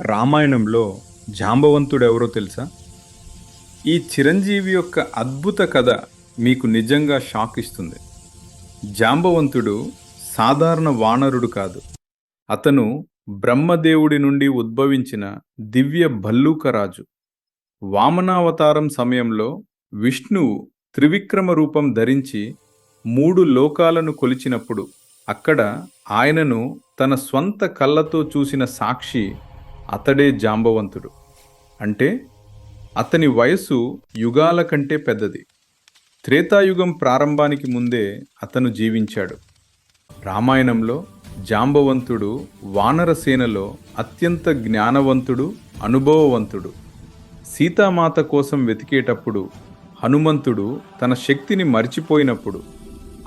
రామాయణంలో జాంబవంతుడు ఎవరో తెలుసా? ఈ చిరంజీవి యొక్క అద్భుత కథ మీకు నిజంగా షాక్ ఇస్తుంది. జాంబవంతుడు సాధారణ వానరుడు కాదు. అతను బ్రహ్మదేవుడి నుండి ఉద్భవించిన దివ్య భల్లూకరాజు వామనావతారం సమయంలో విష్ణువు త్రివిక్రమ రూపం ధరించి మూడు లోకాలను కొలిచినప్పుడు అక్కడ ఆయనను తన స్వంత కళ్ళతో చూసిన సాక్షి అతడే జాంబవంతుడు. అంటే అతని వయసు యుగాల కంటే పెద్దది. త్రేతాయుగం ప్రారంభానికి ముందే అతను జీవించాడు. రామాయణంలో జాంబవంతుడు వానరసేనలో అత్యంత జ్ఞానవంతుడు అనుభవవంతుడు. సీతామాత కోసం వెతికేటప్పుడు హనుమంతుడు తన శక్తిని మర్చిపోయినప్పుడు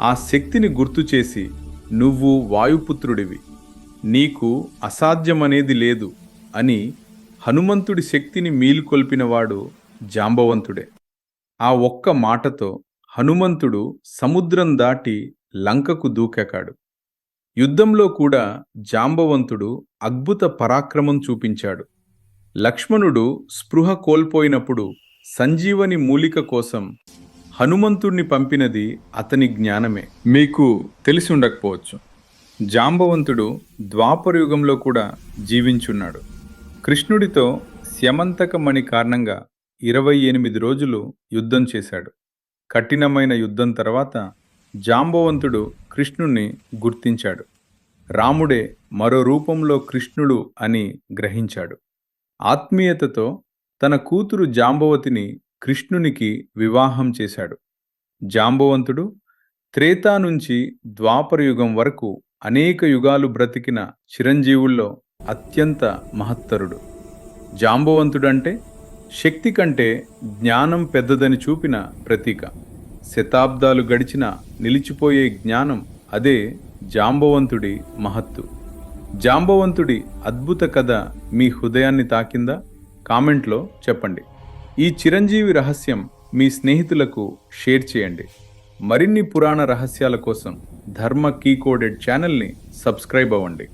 ఆ శక్తిని గుర్తు చేసి నువ్వు వాయుపుత్రుడివి. నీకు అసాధ్యమనేది లేదు. అని హనుమంతుడి శక్తిని మీలుకొల్పినవాడు జాంబవంతుడే. ఆ ఒక్క మాటతో హనుమంతుడు సముద్రం దాటి లంకకు దూకెకాడు. యుద్ధంలో కూడా జాంబవంతుడు అద్భుత పరాక్రమం చూపించాడు. లక్ష్మణుడు స్పృహ కోల్పోయినప్పుడు సంజీవని మూలిక కోసం హనుమంతుణ్ణి పంపినది అతని జ్ఞానమే. మీకు తెలిసి ఉండకపోవచ్చు జాంబవంతుడు ద్వాపరయుగంలో కూడా జీవించున్నాడు. కృష్ణుడితో స్యమంతకమణి కారణంగా ఇరవై ఎనిమిది రోజులు యుద్ధం చేశాడు. కఠినమైన యుద్ధం తర్వాత జాంబవంతుడు కృష్ణుణ్ణి గుర్తించాడు. రాముడే మరో రూపంలో కృష్ణుడు అని గ్రహించాడు. ఆత్మీయతతో తన కూతురు జాంబవతిని కృష్ణునికి వివాహం చేశాడు. జాంబవంతుడు త్రేతా నుంచి ద్వాపరయుగం వరకు అనేక యుగాలు బ్రతికిన చిరంజీవుల్లో అత్యంత మహత్తరుడు. జాంబవంతుడంటే శక్తి కంటే జ్ఞానం పెద్దదని చూపిన ప్రతీక. శతాబ్దాలు గడిచిన నిలిచిపోయే జ్ఞానం అదే జాంబవంతుడి మహత్తు. జాంబవంతుడి అద్భుత కథ మీ హృదయాన్ని తాకిందా? కామెంట్లో చెప్పండి. ఈ చిరంజీవి రహస్యం మీ స్నేహితులకు షేర్ చేయండి. మరిన్ని పురాణ రహస్యాల కోసం ధర్మ కీ కోడెడ్ ఛానల్ని సబ్స్క్రైబ్ అవ్వండి.